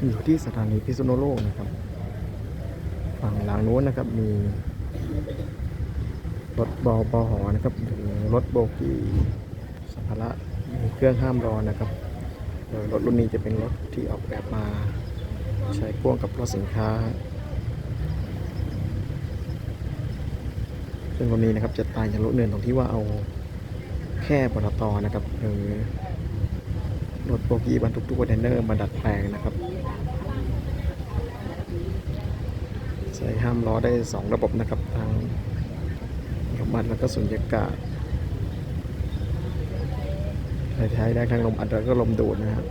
อยู่ที่สถานีพิษณุโลกนะครับ ฝั่งหลังนู้นนะครับมี รถบอปหอนะครับรถโบกี้สัมภาระมีเครื่องห้ามรอนะครับโดยรถรุ่นนี้จะเป็นรถที่ออกแบบมา ใช้พ่วงกับรถสินค้าซึ่งรถนี้นะครับจะต่างจากรถเนินตรงที่ว่าเอาแค่ปตทนะครับหรือรถโบกี้บรรทุกตู้คอนเทนเนอร์มาดัดแปลงนะครับ ใช้ห้ามล้อได้ 2 ระบบนะครับทางลมอัดแล้วก็สุญญากาศใช้ได้ทั้งลมอัดแล้วก็ลมดูดนะครับ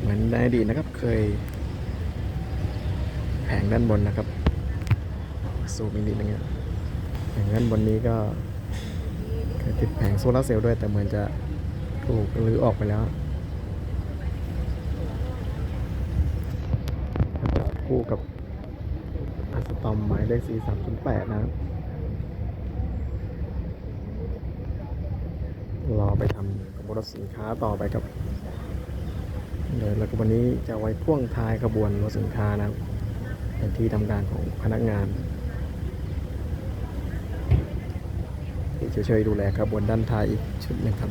เหมือนในอดีตนะครับเคย แผงด้านบนนะครับซูมอีกนิดนึงแผงด้านบนนี้ก็เคยติดแผงโซลาร์เซลล์ด้วยแต่เหมือนจะถูกรื้อออกไปแล้ว จอด คู่กับอัสตอมหมายเลข4 3 0 8นะครับรอไปทำขบวนรถสินค้าต่อไปครับเดี๋ยวแล้วก็วันนี้จะไว้พ่วงท้ายขบวนรถสินค้านะครับเป็นที่ทำการของพนักงานที่จะช่วยดูแลขบวนด้านท้ายอีกชุดหนึ่งครับ